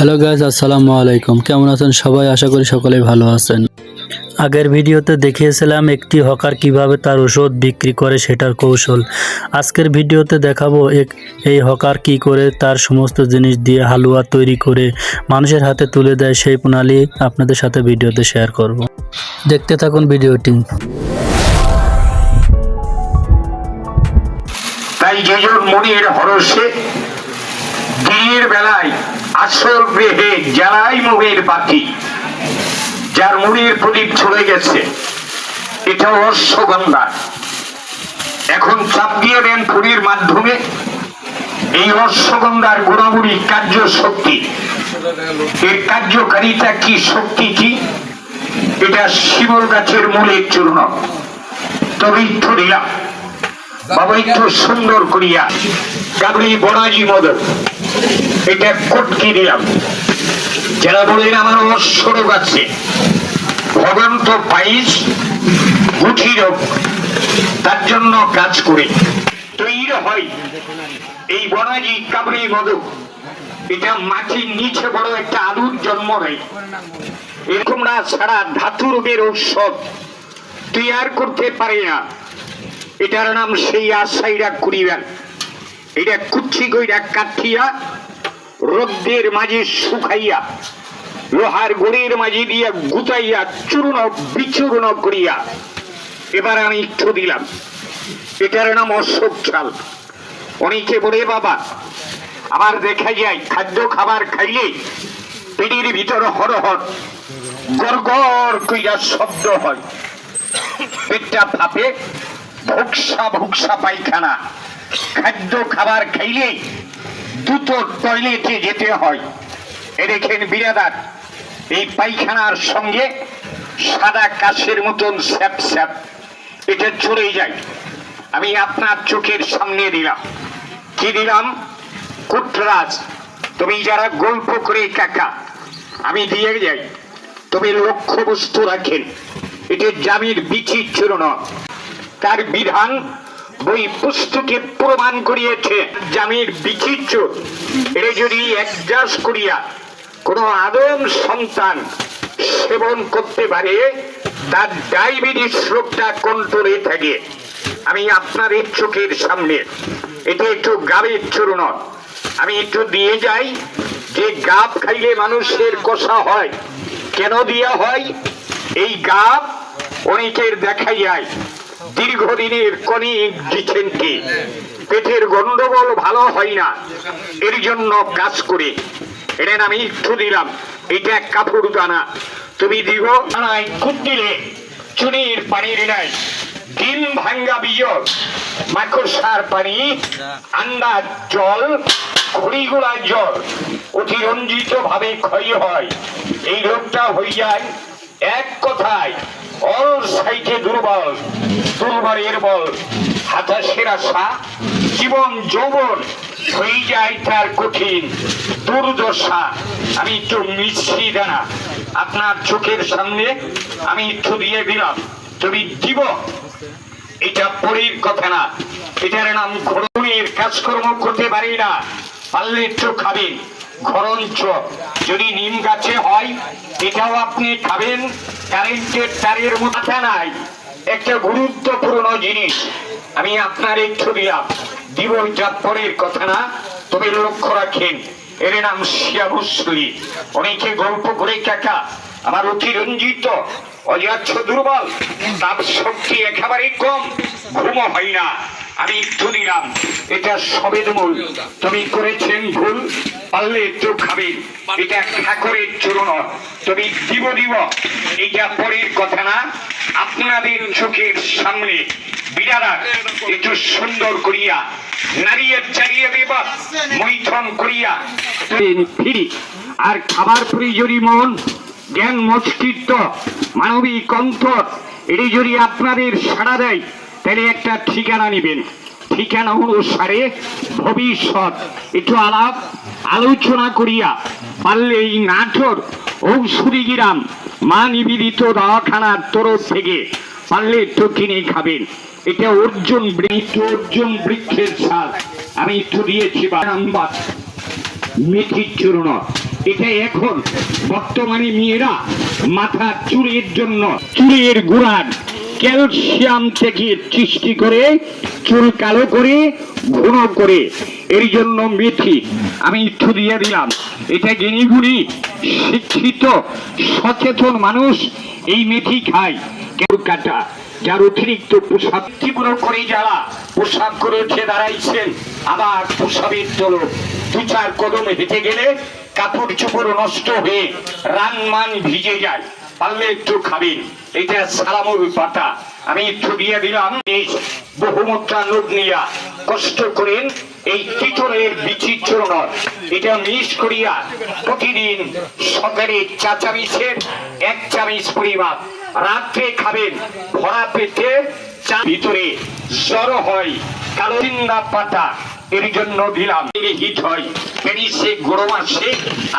Hello guys আসসালামু আলাইকুম। কেমন আছেন সবাই? আশা করি সকলে ভালো আছেন। আগের ভিডিওতে দেখিয়েছিলাম একটি হকার কীভাবে তার ওষুধ বিক্রি করে সেটার কৌশল। আজকের ভিডিওতে দেখাবো এক, এই হকার কি করে তার সমস্ত জিনিস দিয়ে হালুয়া তৈরি করে মানুষের হাতে তুলে দেয় সেই প্রণালী আপনাদের সাথে ভিডিওতে শেয়ার করব। দেখতে থাকুন ভিডিওটি। হরসে বেলায় আসর গৃহে জ্বালাই মুখের বাতি যার মুড়ির প্রদীপ ছড়ে গেছে। এটা অশ্বগন্ধা। এখন চাপ দিয়ে দেন পুরীর মাধ্যমে। এই অশ্বগন্ধার গুণাগুণি কার্য শক্তি। এর কার্যকারিতা কি, শক্তি কি? এটা শিবল গাছের মূলের চূর্ণ। তবে একটু দিলাম বাবা সুন্দর করিয়া। কাবলি বনাজি মদন। এটা কটকি দিলাম। যারা বলেন আমার অশ্বরোগ আছে ভগন্ত পাইস গুঠি রোগ, তার জন্য কাজ করে তৈরি হয় এই বনাজি কাবলি মদক এটা মাটির নিচে বড় একটা আলুর জন্ম নেয় এরকম না ছাড়া ধাতু রোগের ঔষধ তৈয়ার করতে পারে না। এটার নাম সেই আশাইরা করিবেন এটা কুচ্ছি কইরা কাঠিয়া রোদ্দের মাঝে শুকাইয়া, লোহার গোড়ের মাঝে দিয়া গুতাইয়া, চূর্ণ বিচূর্ণ করিয়া, এবার আমি একটু দিলাম। এটার নাম অশোক চাল। অনেকে বলে, বাবা, আবার দেখা যায়, খাদ্য খাবার খাইলে পেটের ভিতর হরহর গড় কইরা শব্দ হয়। পেটটা ফাঁপে ভুকসা ভুকসা পায়খানা। খাদ্য খাবার খাইলে দ্রুত টয়লেটে যেতে হয়। এ দেখেন বিরাদার, এই পায়খানার সঙ্গে সাদা কাশের মতন স্যাপ স্যাপ। এটা চলে যায়। আমি আপনার চোখের সামনে দিলাম। কি দিলাম? কুটরাজ, তুমি যারা গল্প করে কাকা, আমি দিয়ে যাই। তবে লক্ষ্য বস্তু রাখেন। এটা জামির বিচিত্র তার বিধান বই পুস্তকে প্রমাণ করিয়েছে জামির বিচিত্র। এটা যদি একজাস করিয়া কোনো আদম সন্তান সেবন করতে পারে, তার ডায়াবেটিস রোগটা কন্ট্রোলে থাকে। আমি আপনার চোখের সামনে এটা একটু গাবের চূর্ণ আমি একটু দিয়ে যাই, যে গাব খাইলে মানুষের কষা হয়। কেন দিয়া হয়? এই গাব অনেকের দেখা যায় দীর্ঘদিনের কনিক ডিসেন্ট্রি পেটের গন্ডগোল ভালো হয় না। এর জন্য কাজ করে। এটা আমি একটু দিলাম। এটা কাপড় দানা। তুমি দিব দানায় খুব দিলে, চুনির পানির নাই। ডিম ভাঙ্গা বিজল, মাকড়সার পানি আন্দার জল খড়িগুড়া জল অতিরঞ্জিত ভাবে ক্ষয় হয়। এই রোগটা হয়ে যায় এক কথায়। সাইটে দুর্বল দুর্বলের বল। হাতাশের আশা জীবন যৌবন, হয়ে যায় তার কঠিন, দুর্দশা। আমি একটু মিষ্টি দানা আপনার চোখের সামনে আমি একটু দিয়ে দিলাম। তুমি দিব? এটা পরীর কথা না। এটার নাম ঘরণের কাজকর্ম করতে পারি না। পারলে একটু খাবেন। যদি নিম গাছে হয়, এটাও আপনি খাবেন। কারেন্টের তারের মাথা নাই। একটা গুরুত্বপূর্ণ জিনিস। আমি আপনার একটু দিলাম দিব পরের কথা না, তবে লক্ষ্য রাখেন, এর নাম শিয়াভুসলি অনেকে গল্প করে, কাকা, আমার অতিরঞ্জিত অজাচ্ছ দুর্বল তাপ শক্তি একেবারে কম, ঘুমো হয় না। আমি একটু দিলাম এটা সবের মূল। তুমি করেছেন ভুল। পারলে একটু খাবেন এটা ঠাকুরের চূর্ণ। তুমি দিব দিব এটা পরের কথা না। আপনাদের চোখের সামনে বিড়ারা একটু সুন্দর করিয়া নারিয়ে চালিয়ে দেব মৈথন করিয়া। ফিরি। আর খাবার প্রয়োজনী মন জ্ঞান মস্তিত্ব মানবিক অন্তর এটি যদি আপনাদের সাড়া দেয় তাহলে একটা ঠিকানা নেবেন। ঠিকানা অনুসারে ভবিষ্যৎ। একটু আলাপ, আলোচনা করিয়া পারলে এই নাটোর ঔষধি গ্রাম মা নিবেদিত দওয়াখানার তরফ থেকে পারলে একটু কিনে খাবেন। এটা অর্জুন বৃক্ষ অর্জুন বৃক্ষের সাথ আমি একটু দিয়েছি বারাম্বার মেথির চূর্ণ। এটা এখন বর্তমানে মেয়েরা মাথা চুলের জন্য চুলের গোড়ার ক্যালসিয়াম থেকে সৃষ্টি করে, চুল কালো করে ঘন করে। এর জন্য মেথি, আমি একটু দিয়ে দিলাম। এটা জিনিসগুলি শিক্ষিত, সচেতন মানুষ এই মেথি খায়। কেউ কাটা, যার অতিরিক্ত পোশাক তীব্র করে যারা পোশাক করে উঠে দাঁড়াইছেন। আবার পোশাকের তোলো দু চার কদম হেঁটে গেলে কাপড় চোপড় নষ্ট হয়ে রান মান ভিজে যায়। পারলে একটু খাবেন এটা সালামুল পাতা আমি একটু দিয়ে দিলাম বহুমাত্রা লোক নিয়া। কষ্ট করেন এই তিতরের বিচিত্র এটা মিস করিয়া প্রতিদিন সকালে চা চামিচের এক চামিচ পরিমাপ। রাত্রে খাবেন, ভরা পেটে চা ভিতরে জ্বর হয়, কালো পাতা। এর জন্য দিলাম হিট হয়। পেনিসে গরম আসে,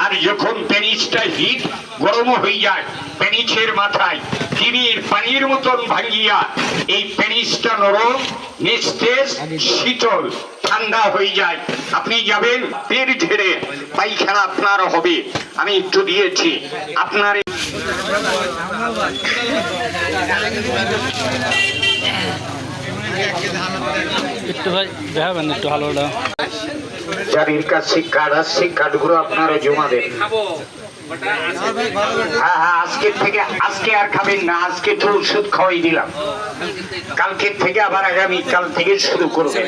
আর যখন পেনিসটা হিট, গরম হয়ে যায় পেনিসের মাথায়। চিনির পানির মতন ভাঙিয়া এই পেনিসটা নরম, নিস্তেজ, শীতল, ঠান্ডা হয়ে যায়। আপনি যাবেন পেট ঝেড়ে, পায়খানা আপনার হবে। আমি একটু দিয়েছি। আপনার একটু ভাই দেখাবেন একটু ভালোটা যাদের কাছে কার্ড আছে কার্ডগুলো আপনারা জমা দেন হ্যাঁ হ্যাঁ আজকে থেকে আজকে আর খাবেন না আজকে তো ওষুধ খাওয়াই দিলাম। কালকের থেকে আবার আগামী কাল থেকে শুরু করবেন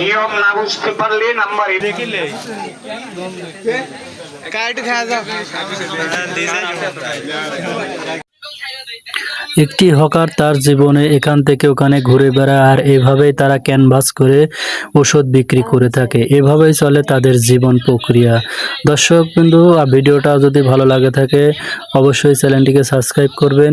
নিয়ম না বুঝতে পারলে নাম্বার দেখিলে একটি হকার তার জীবনে এখান থেকে ওখানে ঘুরে বেড়ায় আর এভাবেই তারা ক্যানভাস করে ওষুধ বিক্রি করে থাকে। এভাবেই চলে তাদের জীবন প্রক্রিয়া। দর্শক বিন্দু ভিডিওটা যদি ভালো লাগে থাকে, অবশ্যই চ্যানেলটিকে সাবস্ক্রাইব করবেন।